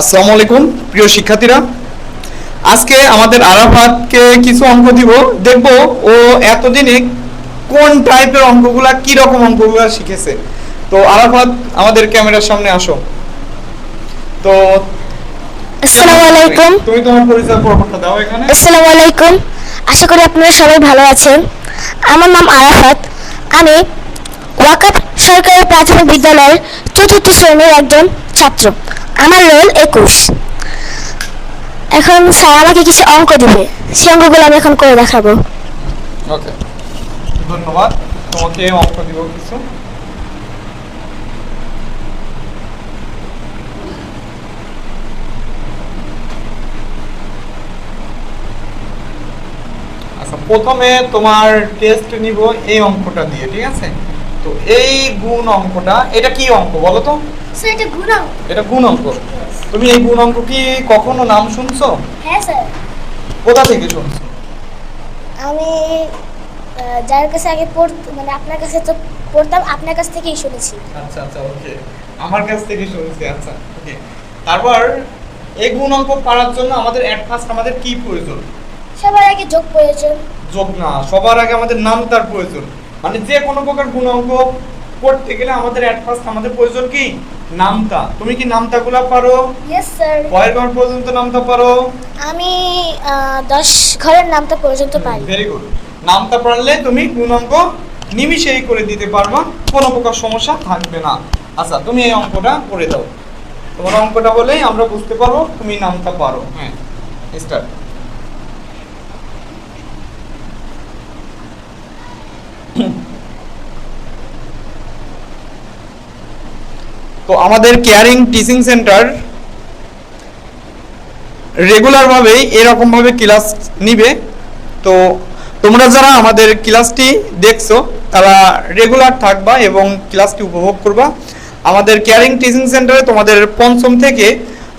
আসসালামু আলাইকুম প্রিয় শিক্ষার্থীরা। আজকে আমাদের আরাফাতকে কিছু অঙ্ক দিব। দেখব ও এতদিনে কোন টাইপের অঙ্কগুলা কি রকম অঙ্কগুলা শিখেছে। তো আরাফাত আমাদের ক্যামেরার সামনে আসো। তো আসসালামু আলাইকুম। তুমি তোমার পরিচয় পর্বটা দাও এখানে। আসসালামু আলাইকুম। আশা করি আপনারা সবাই ভালো আছেন। আমার নাম আরাফাত। আমি ওয়াকাত সরকারি প্রাথমিক বিদ্যালয়ের চতুর্থ শ্রেণির একজন ছাত্র। আমার রোল একুশ। এখন স্যার আমাকে কিছু অঙ্ক দিবে। সেই অঙ্কগুলো আমি এখন করে দেখাবো। ধন্যবাদ। তোমাকে অঙ্ক দিব কিছু। আচ্ছা প্রথমে তোমার টেস্ট নিব, এই অঙ্কটা দিয়ে, ঠিক আছে? তো এই গুণ অঙ্কটা এটা কি অঙ্ক বলো তো? এটা গুণাঙ্ক এটা গুণ অঙ্ক। তুমি এই গুণ অঙ্ক কি কখনো নাম শুনছো? হ্যাঁ স্যার। কোথা থেকে শুনছো? আমি যার কাছে আগে পড় মানে আপনার কাছে তো পড়তাম আপনার কাছ থেকেই শুনেছি। আচ্ছা আচ্ছা ওকে আমার কাছ থেকে শুনছি আচ্ছা ওকে তারপর এই গুণ অঙ্ক পারার জন্য আমাদের অ্যাট ফার্স্ট আমাদের কি প্রয়োজন? সবার আগে যোগ প্রয়োজন। যোগ না সবার আগে আমাদের নাম তার প্রয়োজন। মানে যে কোনো প্রকার গুণ অঙ্ক করতে গেলে আমাদের অ্যাট ফার্স্ট আমাদের প্রয়োজন কি? নামতা। তুমি কি নামতাগুলা পারো? ইয়েস স্যার কয়ের ঘর পর্যন্ত নামতা পারো? আমি আহ, দশ ঘরের নামটা পর্যন্ত পারি। ভেরি গুড নামতা পারলে তুমি গুণ অঙ্ক নিমিশেই করে দিতে পারবা কোনো প্রকার সমস্যা থাকবে না। আচ্ছা তুমি এই অঙ্কটা করে দাও। তোমার অঙ্কটা বলেই আমরা বুঝতে পারব তুমি নামটা পারো। হ্যাঁ স্টার্ট তো আমাদের কেয়ারিং টিচিং সেন্টার রেগুলারভাবেই এরকমভাবে ক্লাস নিবে। তো তোমরা যারা আমাদের ক্লাসটি দেখছ, তারা রেগুলার থাকবা এবং ক্লাসটি উপভোগ করবা। আমাদের কেয়ারিং টিচিং সেন্টারে তোমাদের পঞ্চম থেকে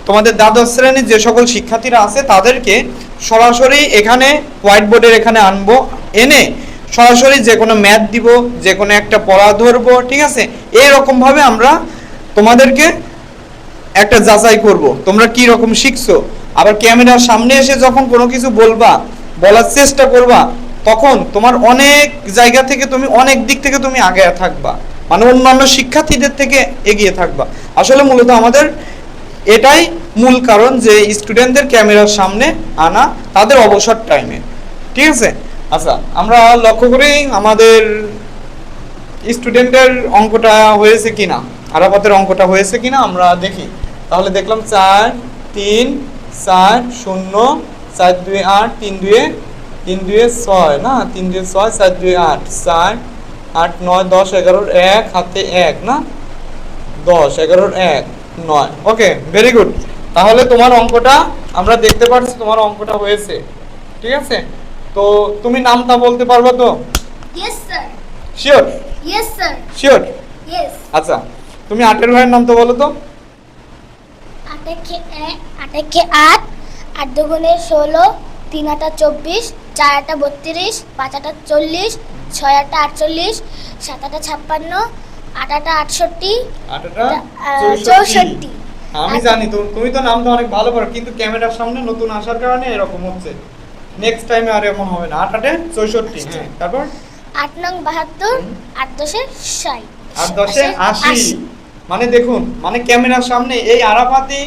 তোমাদের দ্বাদশ শ্রেণির যে সকল শিক্ষার্থীরা আছে, তাদেরকে সরাসরি এখানে হোয়াইট বোর্ডের এখানে আনব। এনে সরাসরি যে কোনো ম্যাথ দিব যে কোনো একটা পড়া ধরবো, ঠিক আছে? এইরকমভাবে আমরা তোমাদেরকে একটা যাচাই করব। তোমরা কি রকম শিখছো? আবার ক্যামেরার সামনে এসে যখন কোনো কিছু বলবা, বলার চেষ্টা করবা, তখন তোমার অনেক জায়গা থেকে তুমি, অনেক দিক থেকে তুমি আগে থাকবা। মানে অন্যান্য শিক্ষার্থীদের থেকে এগিয়ে থাকবা। আসলে মূলত আমাদের এটাই মূল কারণ যে স্টুডেন্টদের ক্যামেরার সামনে আনা তাদের অবসর টাইমে ঠিক আছে? আচ্ছা আমরা লক্ষ্য করি আমাদের স্টুডেন্টের অঙ্কটা হয়েছে কিনা। আরাফাতের অঙ্কটা হয়েছে কিনা আমরা দেখি। তাহলে দেখলাম চার তিন চার শূন্য চার দুই আট তিন দুয়ে তিন দুয়ে ছয় না? তিন দুয়ে ছয় চার দুয়ে আট চার আট নয় দশ এগারোর এক হাতে এক না? দশ এগারোর এক নয়। Okay very good. তাহলে তোমার অঙ্কটা আমরা দেখতে পাচ্ছি তোমার অঙ্কটা হয়েছে। ঠিক আছে? তো তুমি নামটা বলতে পারবে তো? শিওর শিওর আচ্ছা। তুমি আটের ভাইয়ের নাম তো বলো তো। আটেকে আট আট দুগুণে ষোলো তিন আটা চব্বিশ চার আটা বত্রিশ পাঁচ আটা চল্লিশ ছয় আটা আটচল্লিশ সাত আটা ছাপ্পান্ন আট আটা আটষট্টি চৌষট্টি। আমি জানি তো তুমি তো নামটা অনেক ভালো পারো কিন্তু ক্যামেরার সামনে নতুন আসার কারণে এরকম হচ্ছে। নেক্সট টাইমে আর এমন হবে না। আটাটে চৌষট্টি। হ্যাঁ। তারপর? আট নং বাহাত্তর আট দশে ষাট। আর দশে আশি। মানে দেখুন মানে ক্যামেরার সামনে এই আরাফাতি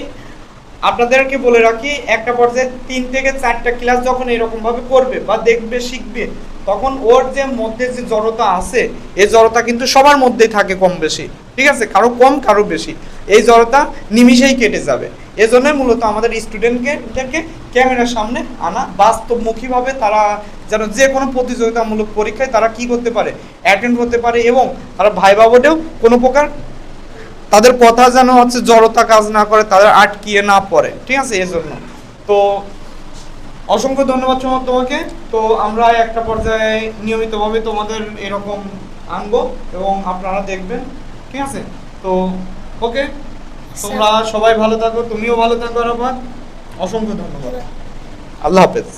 আপনাদেরকে বলে রাখি, একটা পর্যায়ে তিন থেকে চারটা ক্লাস যখন এরকম ভাবে করবে বা দেখবে, শিখবে, তখন ওর যে মধ্যে যে জড়তা আছে, এই জড়তা কিন্তু সবার মধ্যেই থাকে কম বেশি, ঠিক আছে? কারও কম, কারও বেশি। এই জড়তা নিমিষেই কেটে যাবে। এজন্য মূলত আমাদের স্টুডেন্টকে ক্যামেরার সামনে আনা বাস্তবমুখীভাবে তারা যেন যে কোনো প্রতিযোগিতামূলক পরীক্ষায় তারা কি করতে পারে? অ্যাটেন্ড করতে পারে এবং তারা ভাইবা কোনো প্রকার তাদের কথা যেন হচ্ছে জড়তা কাজ না করে তাদের আটকিয়ে না পড়ে ঠিক আছে? এই জন্য তো অসংখ্য ধন্যবাদ তোমার তোমাকে। তো আমরা একটা পর্যায়ে নিয়মিতভাবে তোমাদের এরকম আনব এবং আপনারা দেখবেন ঠিক আছে? তো ওকে তোমরা সবাই ভালো থাকো তুমিও ভালো থাকো আরাফাত। অসংখ্য ধন্যবাদ। আল্লাহ হাফেজ।